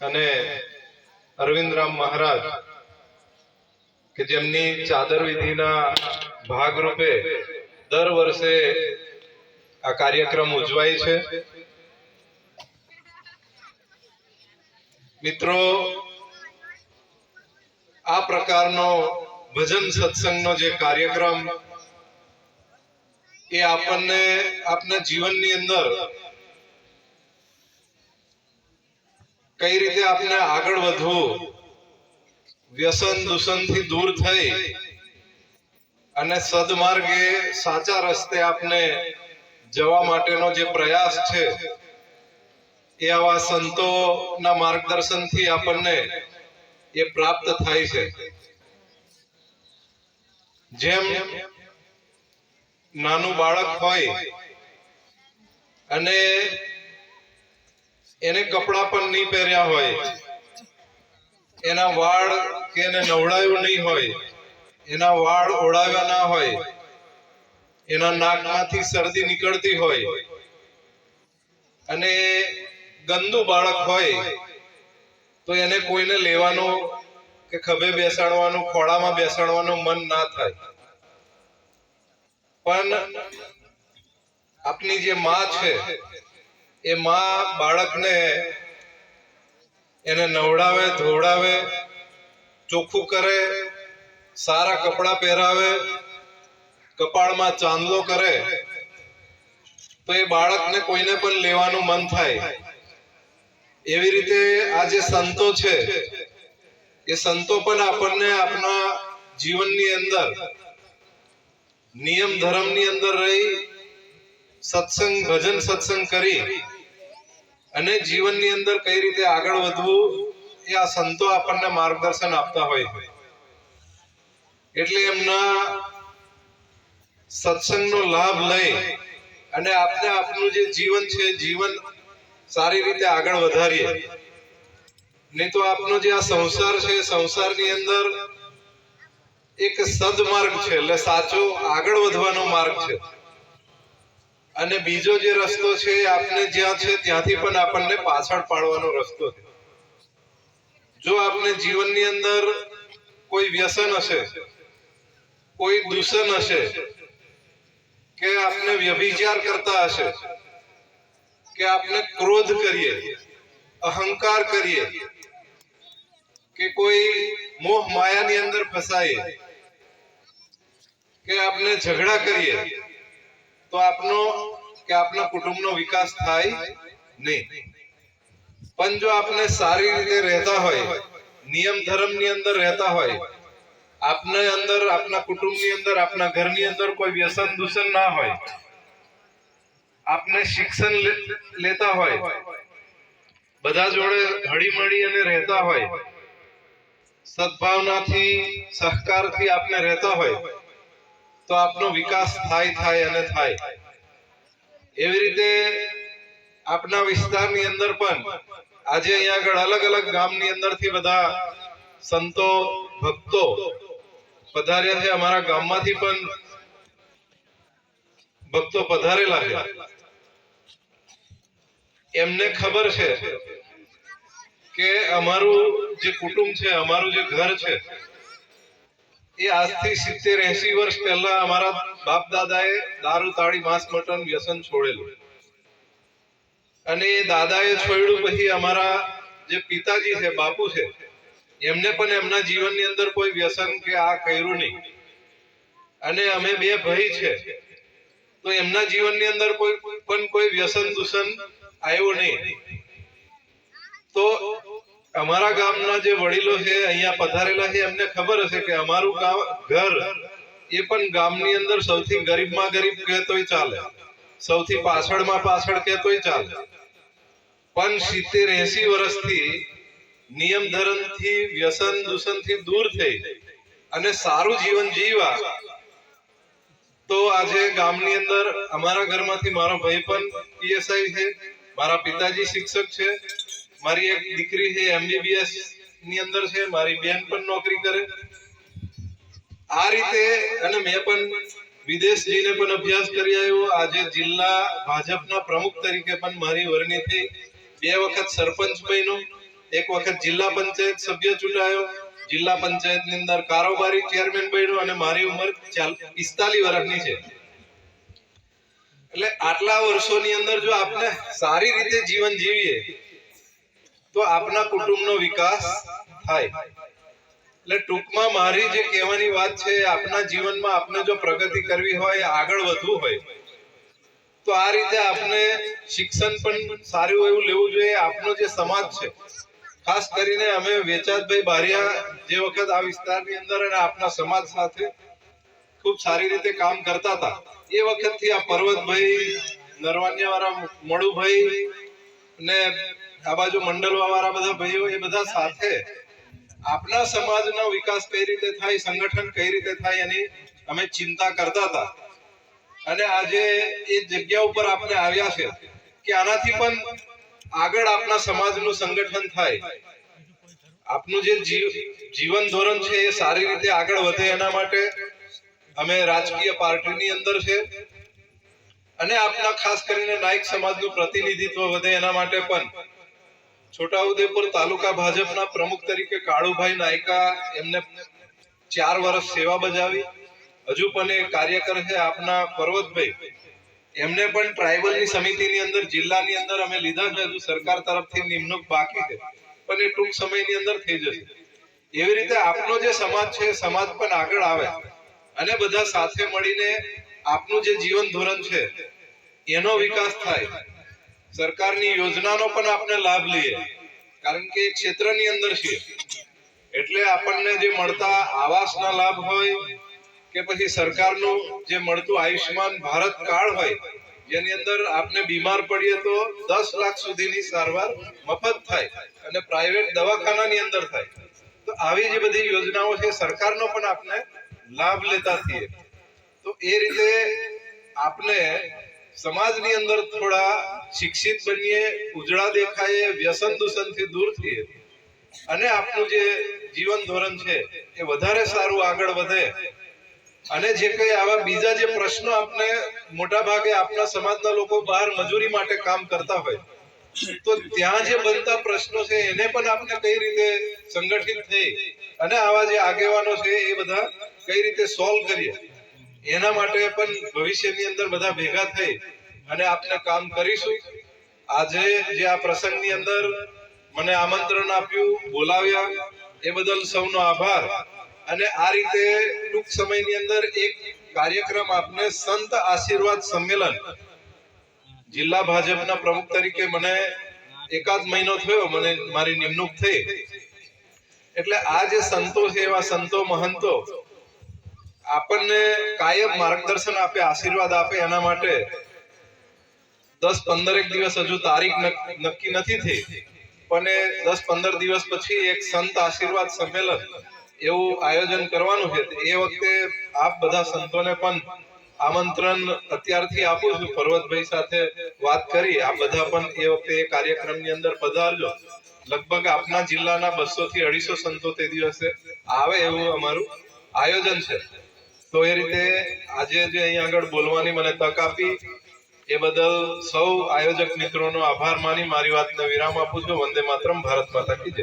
અને અરવિંદરામ મહારાજ કે જેમની ચાદર વિધિના ભાગરૂપે દર વર્ષે આ કાર્યક્રમ ઉજવાય છે. મિત્રો, આ પ્રકારનો ભજન સત્સંગનો જે કાર્યક્રમ એ આપણને આપના જીવનની અંદર કઈ રીતે આપણે આગળ વધવું? વ્યસન દૂષણથી દૂર થઈ અને સદમાર્ગે સાચા રસ્તે આપને જવા માટેનો જે પ્રયાસ છે, એ આવા સંતોના માર્ગદર્શનથી આપણને એ પ્રાપ્ત થાય છે. જેમ નાનું બાળક હોય અને એને કપડા પણ નહીં પહેર્યા હોય. એના વાળ કે એને નવડાયું નહીં હોય. એના વાળ ઓળાવ્યા ના હોય. એના નાકમાંથી શરદી નીકળતી હોય. અને ગંદુ બાળક હોય, તો એને કોઈને લેવાનું કે ખભે બેસાડવાનું, ખોળામાં બેસાડવાનું મન ના થાય. પણ આપની જે માં છે એ માં બાળકને એને નવડાવે, ધોવડાવે, ચોખ્ખું કરે, સારા કપડાં પહેરાવે, કપાળમાં ચાંદલો કરે, તો એ બાળકને કોઈને પણ લેવાનું મન થાય. એવી રીતે આ જે સંતો છે, એ સંતો પણ આપણને આપણા જીવનની અંદર, નિયમ ધર્મની અંદર રહી સત્સંગ, ભજન સત્સંગ કરી અને જીવનની અંદર કઈ રીતે આગળ વધવું એ આ સંતો આપણને માર્ગદર્શન આપતા હોય. એટલે એમના સત્સંગનો લાભ લઈ અને આપણે આપનું જે જીવન છે, જીવન સારી રીતે આગળ વધારીએ. નહીં તો આપનો જે આ સંસાર છે, સંસારની અંદર એક સદમાર્ગ છે, એટલે સાચો આગળ વધવાનો માર્ગ છે. અને બીજો જે રસ્તો છે, આપને જ્યાં છે ત્યાંથી પણ આપણને પાછળ પાડવાનો રસ્તો છે. જો આપને જીવનની અંદર કોઈ વ્યસન હશે, કોઈ દૂષણ હશે, કે આપને વ્યભિચાર કરતા હશે, કે આપને ક્રોધ કરીએ, અહંકાર કરીએ, કે કોઈ મોહ માયાની અંદર ફસાઈએ, કે આપણે ઝઘડા કરીએ તો આપનો, કે આપના કુટુંબનો વિકાસ થાય? નહીં. પણ જો આપને સારી રીતે રહેતા હોય, નિયમ ધર્મની અંદર રહેતા હોય, આપને અંદર, આપના કુટુંબની અંદર, આપના ઘરની અંદર કોઈ વ્યસન દૂષણ ના હોય, આપને શિક્ષણ લેતા હોય, બધા જોડે હળી મળી અને રહેતા હોય, સદભાવનાથી, સહકારથી આપને રહેતા હોય તો આપનો વિકાસ થાય થાય અને થાય. એવી રીતે આપના વિસ્તારની અંદર પણ આજે અહીંયા આગળ અલગ અલગ ગામની અંદરથી બધા સંતો, ભક્તો પધાર્યા છે. અમારા ગામમાંથી પણ ભક્તો પધારેલા છે. એમને ખબર છે કે અમારું જે કુટુંબ છે, અમારું જે ઘર છે એ આજથી સિત્તેર એસી વર્ષ પહેલા અમારા બાપ દાદાએ દારૂ તાળી, માંસ, મટન, વ્યસન છોડેલું. અને એ દાદાએ છોડ્યું પછી અમારા જે પિતાજી છે, બાપુ છે, એમને પણ એમના જીવનની અંદર કોઈ વ્યસન કે આ કર્યું નહીં. અને અમે બે ભાઈ છે, તો એમના જીવનની અંદર કોઈ, પણ કોઈ વ્યસન દૂષણ આવ્યું નહીં. તો અમારા ગામના જે વડીલો છે, અહીંયા પધારેલા છે, એમને ખબર હશે કે અમારું ગામ ઘર એ પણ ગામની અંદર સૌથી ગરીબમાં ગરીબ કહેતોય ચાલે. સૌથી પાછળમાં પાછળ કહેતોય ચાલે. પણ સિત્તેર એસી વર્ષથી નિયમ ધર્મથી વ્યસન દૂષણથી દૂર થઈ અને સારું જીવન જીવા તો આજે ગામની અંદર અમારા ઘરમાંથી મારો ભાઈ પણ પીએસઆઈ છે, મારા પિતાજી શિક્ષક છે મારી એક દીકરી છે એમબીબીએસની અંદર છે, મારી બેન પણ નોકરી કરે. આ રીતે અને મેં પણ વિદેશ જઈને પણ અભ્યાસ કરી આવ્યો. આજે જિલ્લા ભાજપના પ્રમુખ તરીકે પણ મારી વરણી બે વખત સરપંચ બન્યો. એક વખત જિલ્લા પંચાયત સભ્ય ચૂંટાયો. જિલ્લા પંચાયતની અંદર કારોબારી ચેરમેન બન્યો અને મારી ઉંમર પિસ્તાલીસ વર્ષની છે. એટલે આટલા વર્ષોની અંદર જો આપણે સારી રીતે જીવન જીવીએ તો આપના કુટુંબનો વિકાસ થાય. એટલે ટૂંકમાં મારી જે કહેવાની વાત છે, આપના જીવનમાં આપને જો પ્રગતિ કરવી હોય, આગળ વધવું હોય, તો આ રીતે આપને શિક્ષણ પણ સારું એવું લેવું જોઈએ. આપનો જે સમાજ છે, ખાસ કરીને અમે વેચાતભાઈ બારિયા જે વખત આ વિસ્તારની અંદર અને આપના સમાજ સાથે ખૂબ સારી રીતે કામ કરતા હતા, એ વખતથી આ પર્વતભાઈ નરવાનિયા વાળા મળુભાઈ ને આ બાજુ મંડલવા વાળા બધા ભાઈઓ એ બધા સાથે આપના સમાજનો વિકાસ કઈ રીતે થાય, સંગઠન કઈ રીતે થાય એની અમે ચિંતા કરતા હતા. અને આજે એ જગ્યા ઉપર આપણે આવ્યા છે કે આનાથી પણ આગળ આપના સમાજનું સંગઠન થાય. આપનું જે જીવન ધોરણ છે એ સારી રીતે આગળ વધે એના માટે અમે રાજકીય પાર્ટીની અંદર છે. અને આપના ખાસ કરીને નાયક સમાજનું પ્રતિનિધિત્વ વધે એના માટે પણ છોટાઉદેપુર તાલુકા ભાજપના પ્રમુખ તરીકે કાળુભાઈ નાયકા એમને ચાર વર્ષ સેવા બજાવી. હજુ પણ કાર્યકર છે આપના પર્વતભાઈ. એમને પણ ટ્રાઇબલની સમિતિની અંદર, જિલ્લાની અંદર અમે લીધા છે. હજુ સરકાર તરફથી નિમણૂક બાકી છે. પણ એ ટૂંક સમયની અંદર થઈ જશે. એવી રીતે આપનો જે સમાજ છે, સમાજ પણ આગળ આવે. અને બધા સાથે મળીને આપનું જે જીવન ધોરણ છે, એનો વિકાસ થાય. સરકારની યોજનાનો પણ આપણે લાભ લઈએ. કારણ કે ક્ષેત્રની અંદર છીએ એટલે આપણને જે મળતા આવાસના લાભ હોય કે પછી સરકારનું જે મળતું આયુષ્યમાન ભારત કાર્ડ હોય, જેની અંદર આપને બીમાર પડીએ તો દસ લાખ સુધીની સારવાર મફત થાય અને પ્રાઇવેટ દવાખાનાની અંદર થાય. તો આવી જે બધી યોજનાઓ છે, સરકારનો પણ આપણે લાભ લેતા થઈએ. તો એ રીતે આપને સમાજની અંદર થોડા શિક્ષિત બનીએ, ઉજળા દેખાઈએ, વ્યસન દૂષણથી દૂર થઈએ. અને આપણું જે જીવન ધોરણ છે, એ વધારે સારું આગળ વધે. અને જે કઈ આવા બીજા જે પ્રશ્નો આપણે મોટા ભાગે આપણા સમાજના લોકો બહાર મજૂરી માટે કામ કરતા હોય, તો ત્યાં જે બનતા પ્રશ્નો છે, એને પણ આપણે કઈ રીતે સંગઠિત થઈ અને આવા જે આગેવાનો છે, એ બધા કઈ રીતે સોલ્વ કરીએ. એના માટે પણ ભવિષ્યની અંદર બધા ભેગા થઈ અને આપણે કામ કરીશું. આજે જે આ પ્રસંગની અંદર મને આમંત્રણ આપ્યું, બોલાવ્યા, એ બદલ સૌનો આભાર. અને આ રીતે ટૂંક સમયની અંદર એક કાર્યક્રમ આપને સંત આશીર્વાદ સંમેલન જિલ્લા ભાજપના પ્રમુખ તરીકે મને એકાદ મહિનો થયો, મને મારી નિમણૂક થઈ. એટલે આ જે સંતો છે એવા સંતો મહંતો આપણને કાયમ માર્ગદર્શન આપે, આશીર્વાદ આપે એના માટે દસ પંદર એક દિવસ હજુ તારીખ નક્કી નથી થઈ. પણ એ દસ પંદર દિવસ પછી એક સંત આશીર્વાદ સંમેલન એવું આયોજન કરવાનું છે. એ વખતે આપ બધા સંતોને પણ આમંત્રણ અત્યારથી આપું છું. પર્વતભાઈ સાથે વાત કરી. આ બધા પણ એ વખતે એ કાર્યક્રમની અંદર પધારજો. લગભગ આપના જિલ્લાના બસો થી અઢીસો સંતો તે દિવસે આવે એવું અમારું આયોજન છે. તો એ રીતે આજે જે અહીં આગળ બોલવાની મને તક આપી, એ બદલ સૌ આયોજક મિત્રોનો આભાર માની મારી વાતને વિરામ આપું છું. વંદે માતરમ, ભારત માતા કી